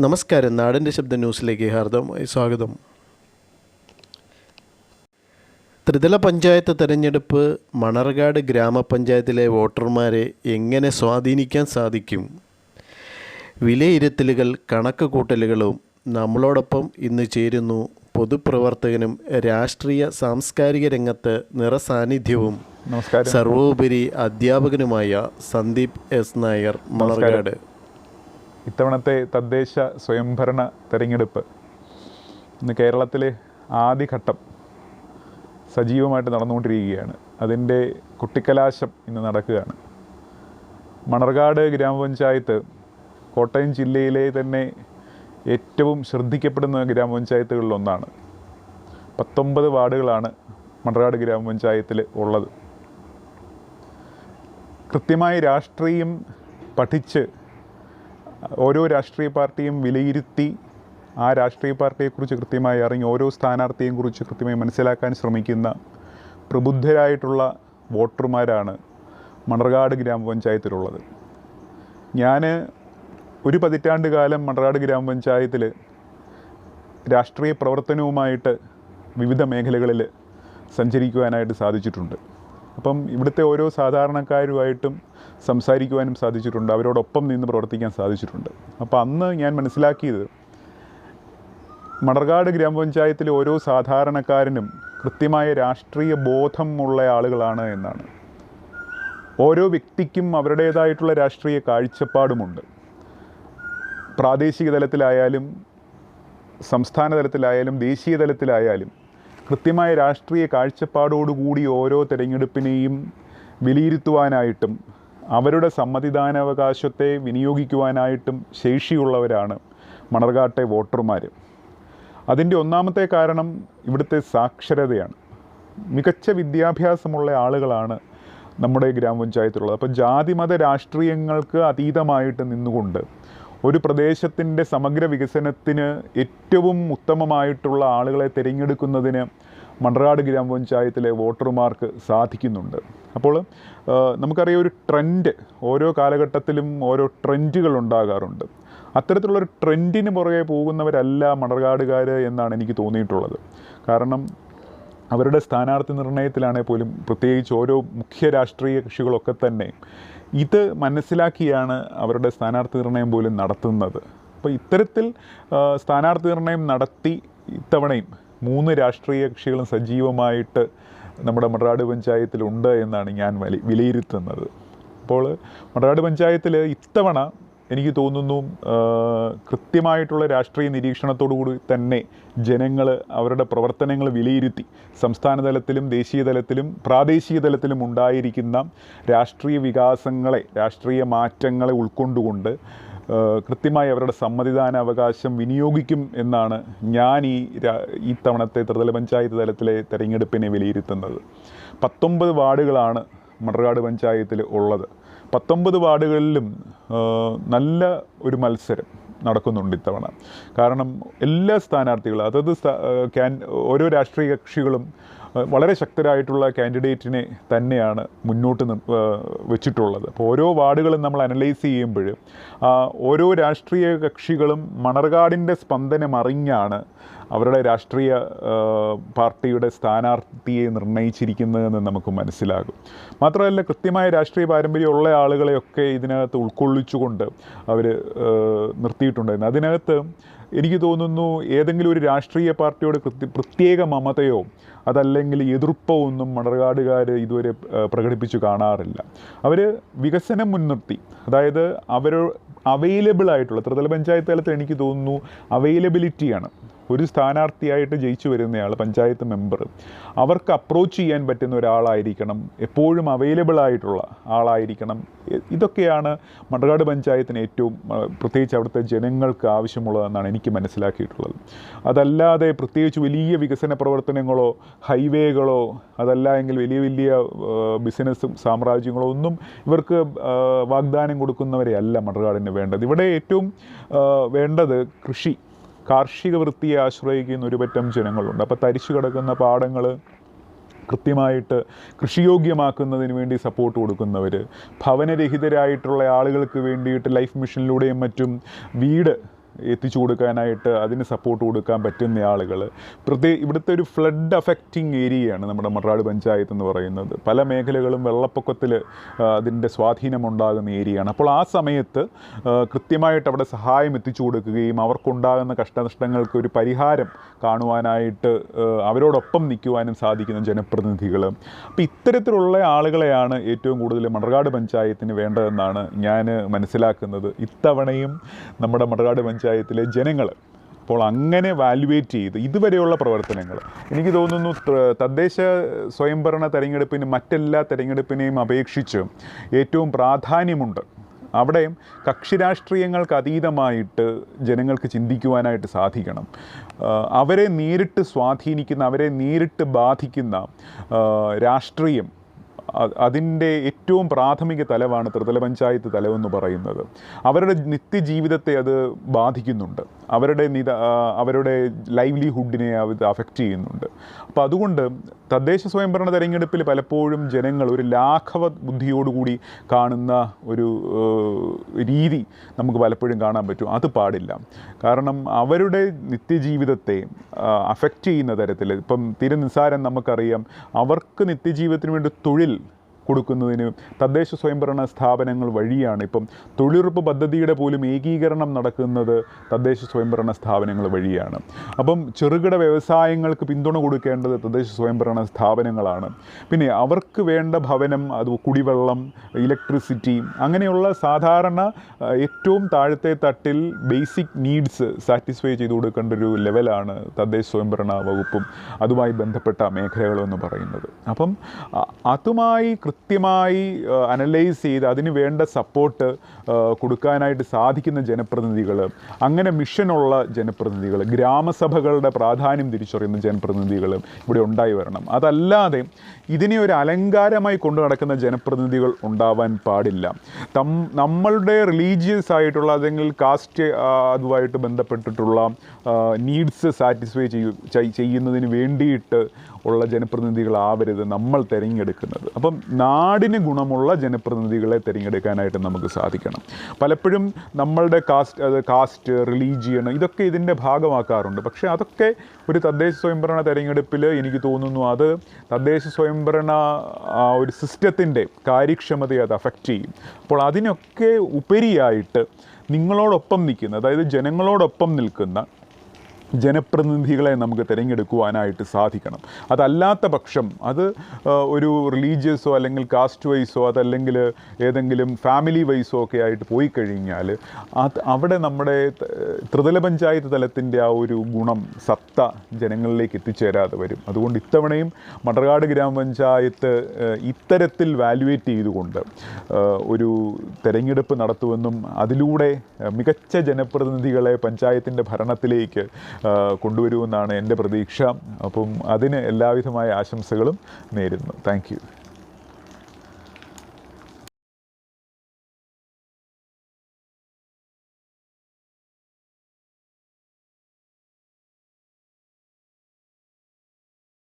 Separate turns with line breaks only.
നമസ്കാരം. നാടിന്റെ ശബ്ദ ന്യൂസിലേക്ക് ഹാർദമായി സ്വാഗതം. ത്രിതല പഞ്ചായത്ത് തെരഞ്ഞെടുപ്പ് മണർകാട് ഗ്രാമപഞ്ചായത്തിലെ വോട്ടർമാരെ എങ്ങനെ സ്വാധീനിക്കാൻ സാധിക്കും? വിലയിരുത്തലുകൾ കണക്ക് കൂട്ടലുകളും നമ്മളോടൊപ്പം ഇന്ന് ചേരുന്നു പൊതുപ്രവർത്തകനും രാഷ്ട്രീയ സാംസ്കാരിക രംഗത്ത് നിറസാന്നിധ്യവും. സർവോപരി അധ്യാപകനുമായ സന്ദീപ് എസ് നായർ മണർകാട്.
ഇത്തവണത്തെ തദ്ദേശ സ്വയംഭരണ തെരഞ്ഞെടുപ്പ് ഇന്ന് കേരളത്തിലെ ആദ്യഘട്ടം സജീവമായിട്ട് നടന്നുകൊണ്ടിരിക്കുകയാണ്. അതിന്റെ കുട്ടിക്കലാശം ഇന്ന് നടക്കുകയാണ്. മണർകാട് ഗ്രാമപഞ്ചായത്ത് കോട്ടയം ജില്ലയിലെ തന്നെ ഏറ്റവും ശ്രദ്ധിക്കപ്പെടുന്ന ഗ്രാമപഞ്ചായത്തുകളിലൊന്നാണ് പത്തൊമ്പത് വാർഡുകളാണ് മണർകാട് ഗ്രാമപഞ്ചായത്തിൽ ഉള്ളത്. കൃത്യമായി രാഷ്ട്രീയം പഠിച്ച് ഓരോ രാഷ്ട്രീയ പാർട്ടിയും വിലയിരുത്തി ആ രാഷ്ട്രീയ പാർട്ടിയെക്കുറിച്ച് കൃത്യമായി അറിഞ്ഞ് ഓരോ സ്ഥാനാർത്ഥിയെയും കുറിച്ച് കൃത്യമായി മനസ്സിലാക്കാൻ ശ്രമിക്കുന്ന പ്രബുദ്ധരായിട്ടുള്ള വോട്ടർമാരാണ് മണർകാട് ഗ്രാമപഞ്ചായത്തിലുള്ളത്. ഞാൻ ഒരു പതിറ്റാണ്ട് കാലം മണർകാട് ഗ്രാമപഞ്ചായത്തിൽ രാഷ്ട്രീയ പ്രവർത്തനവുമായിട്ട് വിവിധ മേഖലകളിൽ സഞ്ചരിക്കുവാനായിട്ട് സാധിച്ചിട്ടുണ്ട്. അപ്പം ഇവിടുത്തെ ഓരോ സാധാരണക്കാരുമായിട്ടും സംസാരിക്കുവാനും സാധിച്ചിട്ടുണ്ട്. അവരോടൊപ്പം നിന്ന് പ്രവർത്തിക്കാൻ സാധിച്ചിട്ടുണ്ട്. അപ്പോൾ അന്ന് ഞാൻ മനസ്സിലാക്കിയത് മണർകാട് ഗ്രാമപഞ്ചായത്തിലെ ഓരോ സാധാരണക്കാരനും കൃത്യമായ രാഷ്ട്രീയ ബോധമുള്ള ആളുകളാണ് എന്നാണ്. ഓരോ വ്യക്തിക്കും അവരുടേതായിട്ടുള്ള രാഷ്ട്രീയ കാഴ്ചപ്പാടുമുണ്ട്. പ്രാദേശിക തലത്തിലായാലും സംസ്ഥാന തലത്തിലായാലും ദേശീയ തലത്തിലായാലും കൃത്യമായ രാഷ്ട്രീയ കാഴ്ചപ്പാടോടുകൂടി ഓരോ തെരഞ്ഞെടുപ്പിനെയും വിലയിരുത്തുവാനായിട്ടും അവരുടെ സമ്മതിദാനാവകാശത്തെ വിനിയോഗിക്കുവാനായിട്ടും ശേഷിയുള്ളവരാണ് മണർകാട്ടെ വോട്ടർമാർ അതിന്റെ ഒന്നാമത്തെ കാരണം ഇവിടുത്തെ സാക്ഷരതയാണ്. മികച്ച വിദ്യാഭ്യാസമുള്ള ആളുകളാണ് നമ്മുടെ ഗ്രാമപഞ്ചായത്തിലുള്ളത്. അപ്പോൾ ജാതിമത രാഷ്ട്രീയങ്ങൾക്ക് അതീതമായിട്ട് നിന്നുകൊണ്ട് ഒരു പ്രദേശത്തിന്റെ സമഗ്ര വികസനത്തിന് ഏറ്റവും ഉത്തമമായിട്ടുള്ള ആളുകളെ തിരഞ്ഞെടുക്കുന്നതിന് മണ്ണറാട് ഗ്രാമപഞ്ചായത്തിലെ വോട്ടർമാർക്ക് സാധിക്കുന്നുണ്ട്. അപ്പോൾ നമുക്കറിയാം ഒരു ട്രെൻഡ് ഓരോ കാലഘട്ടത്തിലും ഓരോ ട്രെൻഡുകൾ ഉണ്ടാകാറുണ്ട്. അത്തരത്തിലുള്ളൊരു ട്രെൻഡിന് പുറകെ പോകുന്നവരല്ല മണർകാടുകാർ എന്നാണ് എനിക്ക് തോന്നിയിട്ടുള്ളത്. കാരണം അവരുടെ സ്ഥാനാർത്ഥി നിർണയത്തിലാണെങ്കിൽ പോലും പ്രത്യേകിച്ച് ഓരോ മുഖ്യ രാഷ്ട്രീയ കക്ഷികളൊക്കെ തന്നെ ഇത് മനസ്സിലാക്കിയാണ് അവരുടെ സ്ഥാനാർത്ഥി നിർണയം പോലും നടത്തുന്നത്. അപ്പോൾ ഇത്തരത്തിൽ സ്ഥാനാർത്ഥി നിർണയം നടത്തി ഇത്തവണയും മൂന്ന് രാഷ്ട്രീയ കക്ഷികളും സജീവമായിട്ട് നമ്മുടെ മറാട് പഞ്ചായത്തിലുണ്ട് എന്നാണ് ഞാൻ വലി വിലയിരുത്തുന്നത്. അപ്പോൾ മറാട് പഞ്ചായത്തിൽ ഇത്തവണ എനിക്ക് തോന്നുന്നു കൃത്യമായിട്ടുള്ള രാഷ്ട്രീയ നിരീക്ഷണത്തോടുകൂടി തന്നെ ജനങ്ങൾ അവരുടെ പ്രവർത്തനങ്ങൾ വിലയിരുത്തി സംസ്ഥാന തലത്തിലും ദേശീയ തലത്തിലും പ്രാദേശിക തലത്തിലും ഉണ്ടായിരിക്കുന്ന രാഷ്ട്രീയ വികാസങ്ങളെ രാഷ്ട്രീയ മാറ്റങ്ങളെ ഉൾക്കൊണ്ടുകൊണ്ട് കൃത്യമായി അവരുടെ സമ്മതിദാന അവകാശം വിനിയോഗിക്കും എന്നാണ് ഞാൻ ഈ ഈ തവണത്തെ ത്രിതല പഞ്ചായത്ത് തലത്തിലെ തെരഞ്ഞെടുപ്പിനെ വിലയിരുത്തുന്നത്. പത്തൊമ്പത് വാർഡുകളാണ് മണർകാട് പഞ്ചായത്തിൽ ഉള്ളത്. പത്തൊമ്പത് വാർഡുകളിലും നല്ല ഒരു മത്സരം നടക്കുന്നുണ്ട് ഇത്തവണ. കാരണം എല്ലാ സ്ഥാനാർത്ഥികളും അതത് ഓരോ രാഷ്ട്രീയ കക്ഷികളും വളരെ ശക്തരായിട്ടുള്ള കാൻഡിഡേറ്റിനെ തന്നെയാണ് മുന്നോട്ട് വെച്ചിട്ടുള്ളത്. അപ്പോൾ ഓരോ വാർഡുകളും നമ്മൾ അനലൈസ് ചെയ്യുമ്പോൾ ഓരോ രാഷ്ട്രീയ കക്ഷികളും മണർകാടിന്റെ സ്പന്ദനം അറിഞ്ഞാണ് അവരുടെ രാഷ്ട്രീയ പാർട്ടിയുടെ സ്ഥാനാർത്ഥിയെ നിർണയിച്ചിരിക്കുന്നതെന്ന് നമുക്ക് മനസ്സിലാകും. മാത്രമല്ല കൃത്യമായ രാഷ്ട്രീയ പാരമ്പര്യമുള്ള ആളുകളെയൊക്കെ ഇതിനകത്ത് ഉൾക്കൊള്ളിച്ചുകൊണ്ട് അവർ നിർത്തിയിട്ടുണ്ടായിരുന്നു. അതിനകത്ത് എനിക്ക് തോന്നുന്നു ഏതെങ്കിലും ഒരു രാഷ്ട്രീയ പാർട്ടിയോട് പ്രത്യേക മമതയോ അതല്ലെങ്കിൽ എതിർപ്പോ ഒന്നും മണർകാടുകാർ ഇതുവരെ പ്രകടിപ്പിച്ചു കാണാറില്ല. അവർ വികസനം മുൻനിർത്തി. അതായത് അവർ അവൈലബിൾ ആയിട്ടുള്ള ത്രിതല പഞ്ചായത്ത് തലത്തിൽ എനിക്ക് തോന്നുന്നു അവൈലബിലിറ്റിയാണ്. ഒരു സ്ഥാനാർത്ഥിയായിട്ട് ജയിച്ചു വരുന്നയാൾ പഞ്ചായത്ത് മെമ്പർ അവർക്ക് അപ്രോച്ച് ചെയ്യാൻ പറ്റുന്ന ഒരാളായിരിക്കണം എപ്പോഴും അവൈലബിൾ ആയിട്ടുള്ള ആളായിരിക്കണം. ഇതൊക്കെയാണ് മണർകാട് പഞ്ചായത്തിന് ഏറ്റവും പ്രത്യേകിച്ച് അവിടുത്തെ ജനങ്ങൾക്ക് ആവശ്യമുള്ളതെന്നാണ് എനിക്ക് മനസ്സിലാക്കിയിട്ടുള്ളത്. അതല്ലാതെ പ്രത്യേകിച്ച് വലിയ വികസന പ്രവർത്തനങ്ങളോ ഹൈവേകളോ അതല്ല എങ്കിൽ വലിയ വലിയ ബിസിനസ്സും സാമ്രാജ്യങ്ങളോ ഒന്നും ഇവർക്ക് വാഗ്ദാനം കൊടുക്കുന്നവരെയല്ല അല്ല വേണ്ടത്. ഇവിടെ ഏറ്റവും വേണ്ടത് കൃഷി. കാർഷിക വൃത്തിയെ ആശ്രയിക്കുന്ന ഒരു പറ്റം ജനങ്ങളുണ്ട്. അപ്പോൾ തരിച്ചു കിടക്കുന്ന പാടങ്ങൾ കൃത്യമായിട്ട് കൃഷിയോഗ്യമാക്കുന്നതിന് വേണ്ടി സപ്പോർട്ട് കൊടുക്കുന്നവർ ഭവനരഹിതരായിട്ടുള്ള ആളുകൾക്ക് വേണ്ടിയിട്ട് ലൈഫ് മിഷനിലൂടെയും മറ്റും വീട് എത്തിച്ചു കൊടുക്കാനായിട്ട് അതിന് സപ്പോർട്ട് കൊടുക്കാൻ പറ്റുന്ന ആളുകൾ പ്രത്യേക ഇവിടുത്തെ ഒരു ഫ്ലഡ് അഫക്റ്റിംഗ് ഏരിയയാണ് നമ്മുടെ മറാട് പഞ്ചായത്ത് എന്ന് പറയുന്നത്. പല മേഖലകളും വെള്ളപ്പൊക്കത്തിൽ അതിന്റെ സ്വാധീനമുണ്ടാകുന്ന ഏരിയയാണ് അപ്പോൾ ആ സമയത്ത് കൃത്യമായിട്ട് അവിടെ സഹായം എത്തിച്ചു കൊടുക്കുകയും അവർക്കുണ്ടാകുന്ന കഷ്ടനഷ്ടങ്ങൾക്ക് ഒരു പരിഹാരം കാണുവാനായിട്ട് അവരോടൊപ്പം നിൽക്കുവാനും സാധിക്കുന്ന ജനപ്രതിനിധികൾ അപ്പോൾ ഇത്തരത്തിലുള്ള ആളുകളെയാണ് ഏറ്റവും കൂടുതൽ മണർകാട് പഞ്ചായത്തിന് വേണ്ടതെന്നാണ് ഞാൻ മനസ്സിലാക്കുന്നത്. ഇത്തവണയും നമ്മുടെ മണർകാട് പഞ്ചായത്തിലെ ജനങ്ങൾ അപ്പോൾ അങ്ങനെ വാലുവേറ്റ് ചെയ്ത് ഇതുവരെയുള്ള പ്രവർത്തനങ്ങൾ എനിക്ക് തോന്നുന്നു തദ്ദേശ സ്വയംഭരണ തെരഞ്ഞെടുപ്പിന് മറ്റെല്ലാ തെരഞ്ഞെടുപ്പിനെയും അപേക്ഷിച്ച് ഏറ്റവും പ്രാധാന്യമുണ്ട്. അവിടെയും കക്ഷി രാഷ്ട്രീയങ്ങൾക്ക് അതീതമായിട്ട് ജനങ്ങൾക്ക് ചിന്തിക്കുവാനായിട്ട് സാധിക്കണം. അവരെ നേരിട്ട് സ്വാധീനിക്കുന്ന അവരെ നേരിട്ട് ബാധിക്കുന്ന രാഷ്ട്രീയം അതിന്റെ ഏറ്റവും പ്രാഥമിക തലമാണ് ത്രിതല പഞ്ചായത്ത് തലമെന്ന് പറയുന്നത്. അവരുടെ നിത്യജീവിതത്തെ അത് ബാധിക്കുന്നുണ്ട്. അവരുടെ നിത അവരുടെ ലൈവ്ലിഹുഡിനെ അത് അഫക്റ്റ് ചെയ്യുന്നുണ്ട്. അപ്പോൾ അതുകൊണ്ട് തദ്ദേശ സ്വയംഭരണ തെരഞ്ഞെടുപ്പിൽ പലപ്പോഴും ജനങ്ങൾ ഒരു ലാഘവ ബുദ്ധിയോടുകൂടി കാണുന്ന ഒരു രീതി നമുക്ക് പലപ്പോഴും കാണാൻ പറ്റും. അത് പാടില്ല. കാരണം അവരുടെ നിത്യജീവിതത്തെ അഫക്റ്റ് ചെയ്യുന്ന തരത്തിൽ ഇപ്പം തിരുനിസാരം നമുക്കറിയാം. അവർക്ക് നിത്യജീവിതത്തിന് വേണ്ടി തൊഴിൽ കൊടുക്കുന്നതിന് തദ്ദേശ സ്വയംഭരണ സ്ഥാപനങ്ങൾ വഴിയാണ് ഇപ്പം തൊഴിലുറപ്പ് പദ്ധതിയുടെ പോലും ഏകീകരണം നടക്കുന്നത് തദ്ദേശ സ്വയംഭരണ സ്ഥാപനങ്ങൾ വഴിയാണ്. അപ്പം ചെറുകിട വ്യവസായങ്ങൾക്ക് പിന്തുണ കൊടുക്കേണ്ടത് തദ്ദേശ സ്വയംഭരണ സ്ഥാപനങ്ങളാണ്. പിന്നെ അവർക്ക് വേണ്ട ഭവനം അത് കുടിവെള്ളം ഇലക്ട്രിസിറ്റി അങ്ങനെയുള്ള സാധാരണ ഏറ്റവും താഴത്തെ തട്ടിൽ ബേസിക് നീഡ്സ് സാറ്റിസ്ഫൈ ചെയ്തു കൊടുക്കേണ്ട ഒരു ലെവലാണ് തദ്ദേശ സ്വയംഭരണ വകുപ്പും അതുമായി ബന്ധപ്പെട്ട മേഖലകളും എന്ന് പറയുന്നത്. അപ്പം അതുമായി കൃത്യമായി അനലൈസ് ചെയ്ത് അതിന് വേണ്ട സപ്പോർട്ട് കൊടുക്കാനായിട്ട് സാധിക്കുന്ന ജനപ്രതിനിധികൾ അങ്ങനെ മിഷനുള്ള ജനപ്രതിനിധികൾ ഗ്രാമസഭകളുടെ പ്രാധാന്യം തിരിച്ചറിയുന്ന ജനപ്രതിനിധികൾ ഇവിടെ ഉണ്ടായി വരണം. അതല്ലാതെ ഇതിനെ ഒരു അലങ്കാരമായി കൊണ്ടു നടക്കുന്ന ജനപ്രതിനിധികൾ ഉണ്ടാവാൻ പാടില്ല. തം നമ്മളുടെ റിലീജിയസ് ആയിട്ടുള്ള അല്ലെങ്കിൽ കാസ്റ്റ് അതുമായിട്ട് ബന്ധപ്പെട്ടിട്ടുള്ള നീഡ്സ് സാറ്റിസ്ഫൈ ചെയ്യു ചെയ്യുന്നതിന് വേണ്ടിയിട്ട് ഉള്ള ജനപ്രതിനിധികളാവരുത് നമ്മൾ തിരഞ്ഞെടുക്കുന്നത്. അപ്പം നാടിന് ഗുണമുള്ള ജനപ്രതിനിധികളെ തിരഞ്ഞെടുക്കാനായിട്ട് നമുക്ക് സാധിക്കണം. പലപ്പോഴും നമ്മളുടെ കാസ്റ്റ് അത് കാസ്റ്റ് റിലീജിയൻ ഇതൊക്കെ ഇതിന്റെ ഭാഗമാക്കാറുണ്ട്. പക്ഷേ അതൊക്കെ ഒരു തദ്ദേശ സ്വയംഭരണ തെരഞ്ഞെടുപ്പിൽ എനിക്ക് തോന്നുന്നു അത് തദ്ദേശ സ്വയംഭരണ ഒരു സിസ്റ്റത്തിന്റെ കാര്യക്ഷമതയെ അത് അഫക്റ്റ് ചെയ്യും. അപ്പോൾ അതിനൊക്കെ ഉപരിയായിട്ട് നിങ്ങളോടൊപ്പം നിൽക്കുന്ന അതായത് ജനങ്ങളോടൊപ്പം നിൽക്കുന്ന ജനപ്രതിനിധികളെ നമുക്ക് തിരഞ്ഞെടുക്കുവാനായിട്ട് സാധിക്കണം. അതല്ലാത്ത പക്ഷം അത് ഒരു റിലീജിയസോ അല്ലെങ്കിൽ കാസ്റ്റ് വൈസോ അതല്ലെങ്കിൽ ഏതെങ്കിലും ഫാമിലി വൈസോ ഒക്കെ ആയിട്ട് പോയി കഴിഞ്ഞാൽ അത് അവിടെ നമ്മുടെ ത്രിതല പഞ്ചായത്ത് തലത്തിന്റെ ആ ഒരു ഗുണം സത്ത ജനങ്ങളിലേക്ക് എത്തിച്ചേരാതെ വരും. അതുകൊണ്ട് ഇത്തവണയും മടർകാട് ഗ്രാമപഞ്ചായത്ത് ഇത്തരത്തിൽ വാലുവേറ്റ് ചെയ്തുകൊണ്ട് ഒരു തെരഞ്ഞെടുപ്പ് നടത്തുമെന്നും അതിലൂടെ മികച്ച ജനപ്രതിനിധികളെ പഞ്ചായത്തിന്റെ ഭരണത്തിലേക്ക് കൊണ്ടുവരുമെന്നാണ് എന്റെ പ്രതീക്ഷ. അപ്പം അതിന് എല്ലാവിധമായ ആശംസകളും നേരുന്നു. താങ്ക്